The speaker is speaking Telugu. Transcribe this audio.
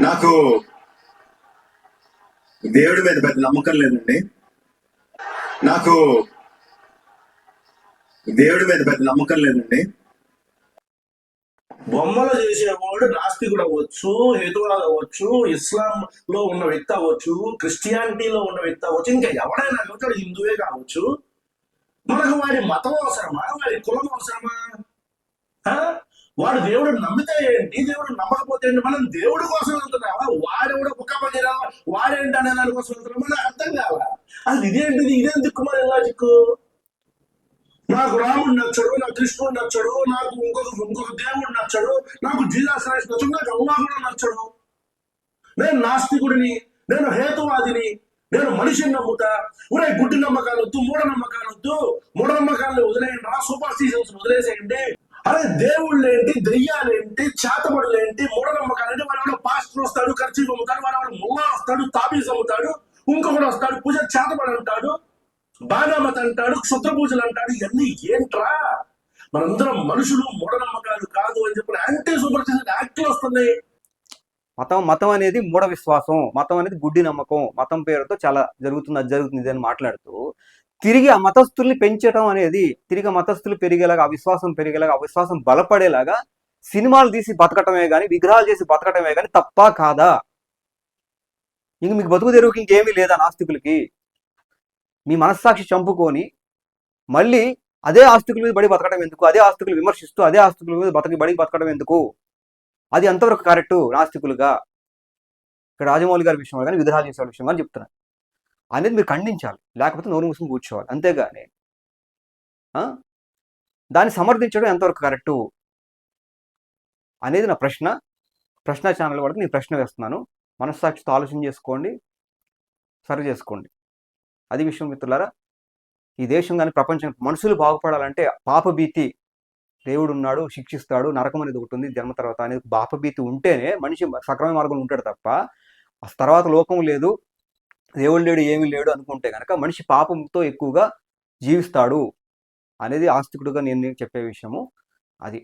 నాకు దేవుడి మీద పెద్ద నమ్మకం లేదండి. నాకు దేవుడి మీద పెద్ద నమ్మకం లేదండి. బొమ్మలు చేసేవాడు నాస్తికుడు అవ్వచ్చు హేతువాద అవ్వచ్చు ఇస్లాం లో ఉన్న వ్యక్తి అవ్వచ్చు క్రిస్టియానిటీలో ఉన్న వ్యక్తి అవ్వచ్చు ఇంకా ఎవడైనా కావచ్చు హిందువే కావచ్చు. మనకు వాడి మతం అవసరమా? వాడి కులం అవసరమా? వాడు దేవుడు నమ్మితే ఏంటి? దేవుడు నమ్మకపోతే ఏంటి? మనం దేవుడి కోసం వెళ్తున్నావా వాడెవడో కుక్క పగిరా వాడేంటి అనే దాని కోసం వెళ్తున్నావా మనకు అర్థం కావాలా అసలు ఇదేంటిది? ఇదేం దిక్కుమాలి లాజిక్ నాకు రాముడు నచ్చడు నాకు కృష్ణుడు నచ్చడు నాకు ఇంకొక ఇంకొక దేవుడు నచ్చడు నాకు జీసస్ క్రైస్ట్ నచ్చడు నాకు అల్లా కూడా నచ్చడు. నేను నాస్తికుడిని నేను హేతువాదిని నేను మనిషిని నమ్ముతా. ఒరే గుడ్డి నమ్మకాలు వద్దు మూఢ నమ్మకాలు వద్దు మూఢ నమ్మకాలు వదిలేయండి రా. సూపర్ సీజన్స్ వదిలేసేయండి. అరే దేవుళ్ళు ఏంటి దెయ్యాలేంటి చేతబడులు ఏంటి మూఢనమ్మకాలు ఏంటి వాడు పాస్టర్ వస్తాడు ఖర్చు అమ్ముతాడు వాడు ముల్లా వస్తాడు తాబీజ్ అమ్ముతాడు ఇంకొకడు వస్తాడు పూజ చేతబడి అంటాడు బాగామత అంటాడు క్షుద్ర పూజలు అంటాడు ఇవన్నీ ఏంట్రా? మనందరం మనుషులు మూఢనమ్మకాలు కాదు అని చెప్పిన యాంటీ సూపర్ యాక్ట్లు వస్తున్నాయి. మతం మతం అనేది మూఢ విశ్వాసం మతం అనేది గుడ్డి నమ్మకం మతం పేరుతో చాలా జరుగుతుంది అది జరుగుతుంది అని మాట్లాడుతూ తిరిగి ఆ మతస్థుల్ని పెంచడం అనేది తిరిగి మతస్థులు పెరిగేలాగా ఆ విశ్వాసం పెరిగేలాగా ఆ విశ్వాసం బలపడేలాగా సినిమాలు తీసి బతకటమే కానీ విగ్రహాలు చేసి బతకటమే కానీ తప్ప కాదా? ఇంక మీకు బతుకు తెరువుకి ఇంకేమీ లేదా నాస్తికులకి? మీ మనస్సాక్షి చంపుకొని మళ్ళీ అదే ఆస్తికుల మీద బడి బతకడం ఎందుకు? అదే ఆస్తికులు విమర్శిస్తూ అదే ఆస్తికుల మీద బతకి బడి బతకడం ఎందుకు? అది ఎంతవరకు కరెక్ట్? నాస్తికులుగా. ఇక్కడ రాజమౌళి గారి విషయంలో కానీ విగ్రహాలు చేసే విషయం కానీ చెప్తున్నాను అనేది మీరు ఖండించాలి. లేకపోతే నోరు మూసుకుని కూర్చోవాలి. అంతేగాని ఆ? దాన్ని సమర్థించడం ఎంతవరకు కరెక్టు? అనేది నా ప్రశ్న. ప్రశ్న ఛానల్ వరకు నేను ప్రశ్న వేస్తున్నాను. మనస్సాక్షితో ఆలోచన చేసుకోండి. సరి చేసుకోండి. అది విషయం మిత్రులారా. ఈ దేశం కానీ ప్రపంచం మనుషులు బాగుపడాలంటే పాపభీతి దేవుడు ఉన్నాడు శిక్షిస్తాడు నరకం అనేది ఒకటి ఉంది జన్మ తర్వాత అనేది పాపభీతి ఉంటేనే మనిషి సక్రమ మార్గంలో ఉంటాడు తప్ప తర్వాత లోకం లేదు. దేవుడు లేడు ఏమీ లేడు అనుకుంటే కనుక మనిషి పాపంతో ఎక్కువగా జీవిస్తాడు అనేది ఆస్తికుడుగా నేను చెప్పే విషయము. అది